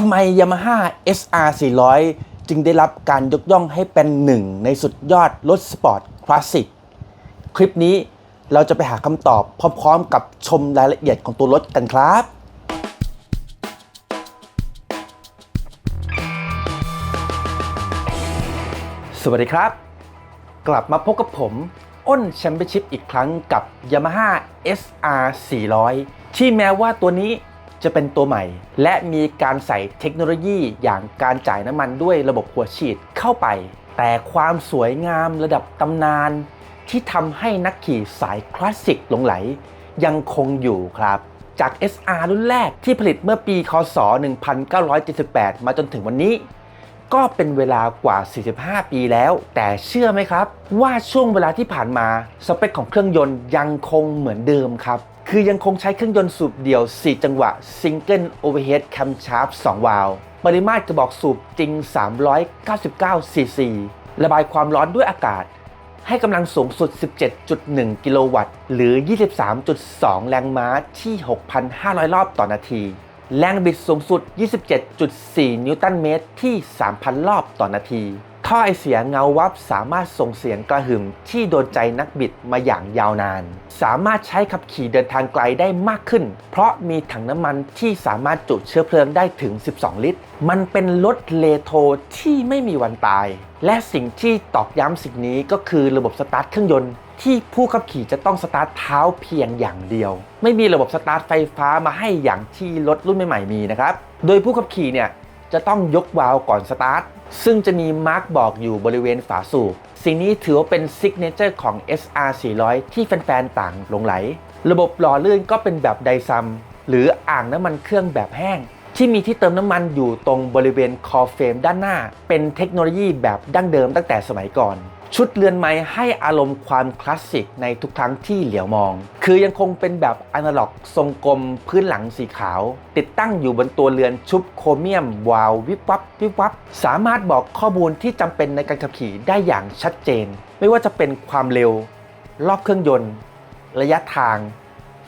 ทำไม Yamaha SR 400 จึงได้รับการยกย่องให้เป็นหนึ่งในสุดยอดรถสปอร์ตคลาสสิก คลิปนี้เราจะไปหาคำตอบพร้อมๆ กับชมรายละเอียดของตัวรถกันครับสวัสดีครับ กลับมาพบกับผม อ้นแชมเปี้ยนชิพอีกครั้งกับ Yamaha SR 400 ที่แม้ว่าตัวนี้ จะเป็นตัวใหม่ และมีการใส่เทคโนโลยีอย่างการจ่ายน้ำมันด้วยระบบหัวฉีดเข้าไป แต่ความสวยงามระดับตำนาน ที่ทำให้นักขี่สายคลาสสิกหลงไหล ยังคงอยู่ครับจาก SR รุ่นแรกที่ผลิตเมื่อปี คศ 1978 มาจนถึงวันนี้ ก็เป็นเวลากว่า 45 ปีแล้ว แต่เชื่อไหมครับ ว่าช่วงเวลาที่ผ่านมา สเปคของเครื่องยนต์ยังคงเหมือนเดิมครับ คือยังคงใช้เครื่องยนต์สูบเดี่ยว 4 จังหวะ Single Overhead Camshaft 2 วาล์วปริมาตรกระบอกสูบจริง 399 cc ระบายความร้อนด้วยอากาศ ให้กำลังสูงสุด 17.1 กิโลวัตต์ หรือ 23.2 แรงม้าที่ 6,500 รอบต่อนาที แรงบิดสูงสุด 27.4 นิวตันเมตรที่ 3,000 รอบต่อนาที ท่อไอเสียเงาวับสามารถส่งเสียงกระหึ่มที่โดนใจนักบิดมาอย่างยาวนาน สามารถใช้ขับขี่เดินทางไกลได้มากขึ้น เพราะมีถังน้ำมันที่สามารถจุเชื้อเพลิงได้ถึง 12 ลิตร มันเป็นรถเลโทที่ไม่มีวันตาย และสิ่งที่ตอกย้ำสิ่งนี้ก็คือระบบสตาร์ทเครื่องยนต์ที่ผู้ขับขี่จะต้องสตาร์ทเท้าเพียงอย่างเดียว ไม่มีระบบสตาร์ทไฟฟ้ามาให้อย่างที่รถรุ่นใหม่ๆมีนะครับ โดยผู้ขับขี่เนี่ยจะต้องยกวาล์วก่อนสตาร์ท ซึ่งจะมีมาร์กบอกอยู่บริเวณฝาสูบสิ่งนี้ถือว่าเป็นซิกเนเจอร์ของ SR 400 ที่แฟนๆ ต่างหลงไหล ระบบหล่อลื่นก็เป็นแบบไดซัม หรืออ่างน้ำมันเครื่องแบบแห้ง ที่มีที่เติมน้ำมันอยู่ตรงบริเวณคอเฟรมด้านหน้า เป็นเทคโนโลยีแบบดั้งเดิมตั้งแต่สมัยก่อน ชุดเรือนไม้ให้อารมณ์ความคลาสสิกในทุกครั้งที่เหลียวมอง คือยังคงเป็นแบบอนาล็อกทรงกลมพื้นหลังสีขาว ติดตั้งอยู่บนตัวเรือนชุบโครเมียม วาววิบวับวิบวับ สามารถบอกข้อมูลที่จำเป็นในการขับขี่ได้อย่างชัดเจน ไม่ว่าจะเป็นความเร็ว รอบเครื่องยนต์ ระยะทาง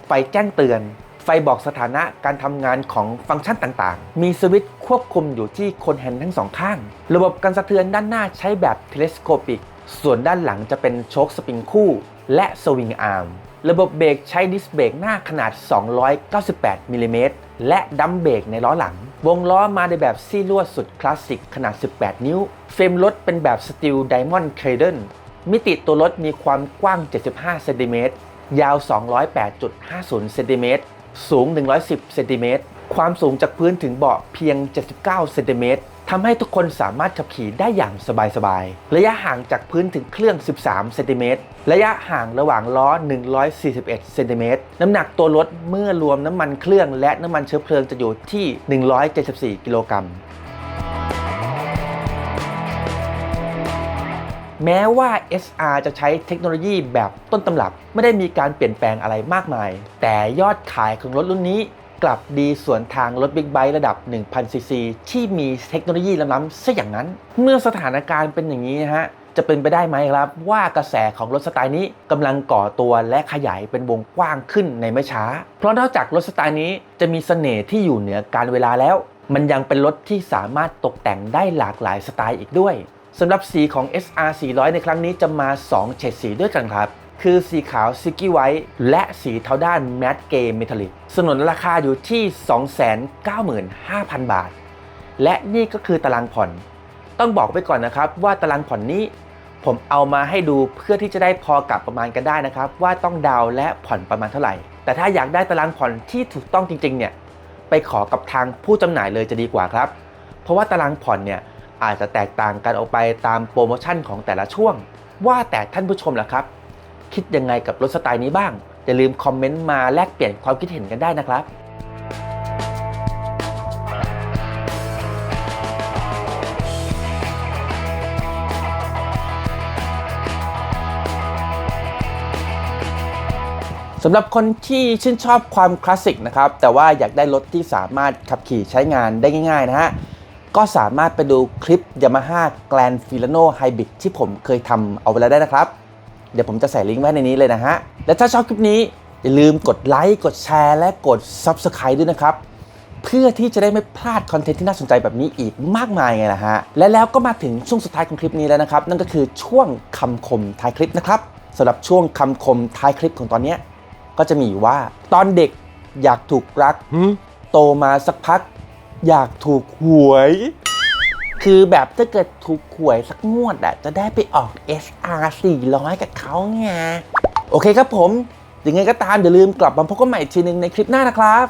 ไฟแจ้งเตือน ไฟบอกสถานะการทำงานของฟังก์ชันต่างๆ มีสวิตช์ควบคุมอยู่ที่คนแฮนด์ทั้งสองข้าง ระบบการสะเทือนด้านหน้าใช้แบบเทเลสโคปิก ส่วนด้านหลังจะเป็นโชคสปริงคู่ และสวิงอาร์ม ระบบเบรกใช้ดิสเบรกหน้าขนาด 298มิลลิเมตรและดัมเบรกในล้อหลัง วงล้อมาในแบบซี่ลวดสุดคลาสสิกขนาด 18 นิ้ว เฟรมรถเป็นแบบสตีลไดมอนด์เครเดนมิติตัวรถมีความกว้าง 75เซนติเมตรยาว 208.50เซนติเมตรสูง 110เซนติเมตรความสูงจากพื้นถึงเบาะเพียง 79เซนติเมตร ทำให้ทุกคนสามารถขับขี่ได้อย่างสบายๆ ระยะห่างจากพื้นถึงเครื่อง 13 เซนติเมตร ระยะห่างระหว่างล้อ 141 เซนติเมตร น้ำหนักตัวรถเมื่อรวมน้ำมันเครื่องและน้ำมันเชื้อเพลิงจะอยู่ที่ 174 กิโลกรัมแม้ว่า SR จะใช้เทคโนโลยีแบบต้นตำรับ ไม่ได้มีการเปลี่ยนแปลงอะไรมากมาย แต่ยอดขายของรถรุ่นนี้ กลับดีสวนทางรถบิ๊กไบค์ระดับ 1,000 ซีซี ที่มีเทคโนโลยีล้ำๆซะอย่างนั้น เมื่อสถานการณ์เป็นอย่างนี้นะฮะจะเป็นไปได้ไหมครับ ว่ากระแสของรถสไตล์นี้กำลังก่อตัวและขยายเป็นวงกว้างขึ้นในไม่ช้า เพราะนอกจากรถสไตล์นี้จะมีเสน่ห์ที่อยู่เหนือการเวลาแล้ว มันยังเป็นรถที่สามารถตกแต่งได้หลากหลายสไตล์อีกด้วยสำหรับสีของ SR 400 ในครั้งนี้จะมา 2 เฉดสีด้วยกันครับ คือสีขาวซิกกี้ไวท์และสีเทาด้านแม t เกมเมทัลลิกสนนราคาอยู่ที่ 295,000 บาท และนี่ก็คือตารางผ่อน ต้องบอกไปก่อนนะครับว่าตารางผ่อนนี้ ผมเอามาให้ดูเพื่อที่จะได้พอกับประมาณกันได้นะครับ ว่าต้องดาวและผ่อนประมาณเท่าไหร่ แต่ถ้าอยากได้ตารางผ่อนที่ถูกต้องจริงๆเนี่ยไปขอกับทางผู้จำหน่ายเลยจะดีกว่าครับ เพราะว่าตารางผ่อนเนี่ยอาจจะแตกต่างกันออกไปตามโปรโมชั่นของแต่ละช่วง ว่าแต่ท่านผู้ชมล่ะครับ คิดยังไงกับรถสไตล์นี้บ้าง อย่าลืมคอมเมนต์มาแลกเปลี่ยนความคิดเห็นกันได้นะครับสำหรับคนที่ชื่นชอบความคลาสสิกนะครับ แต่ว่าอยากได้รถที่สามารถขับขี่ใช้งานได้ง่าย ๆ นะฮะ ก็สามารถไปดูคลิป Yamaha Grand Filano Hybrid ที่ผมเคยทำเอาไว้แล้วได้นะครับ เดี๋ยวผมจะใส่ลิงก์ไว้ในนี้เลยนะฮะ และถ้าชอบคลิปนี้อย่าลืมกดไลค์กดแชร์และกด Subscribe ด้วยนะครับ เพื่อที่จะได้ไม่พลาดคอนเทนต์ที่น่าสนใจแบบนี้อีกมากมายไงล่ะฮะ และแล้วก็มาถึงช่วงสุดท้ายของคลิปนี้แล้วนะครับ นั่นก็คือช่วงคำคมท้ายคลิปนะครับสำหรับช่วงคำคมท้ายคลิปของตอนเนี้ยก็จะมีอยู่ว่าตอนเด็กอยากถูกรัก โตมาสักพัก อยากถูกหวย คือแบบถ้าเกิดถูกหวยสักงวดอะจะได้ไปออก SR 400 กับเขาไง โอเคครับผม ยังไงก็ตามอย่าลืมกลับมาพบกันใหม่ทีหนึงในคลิปหน้านะครับ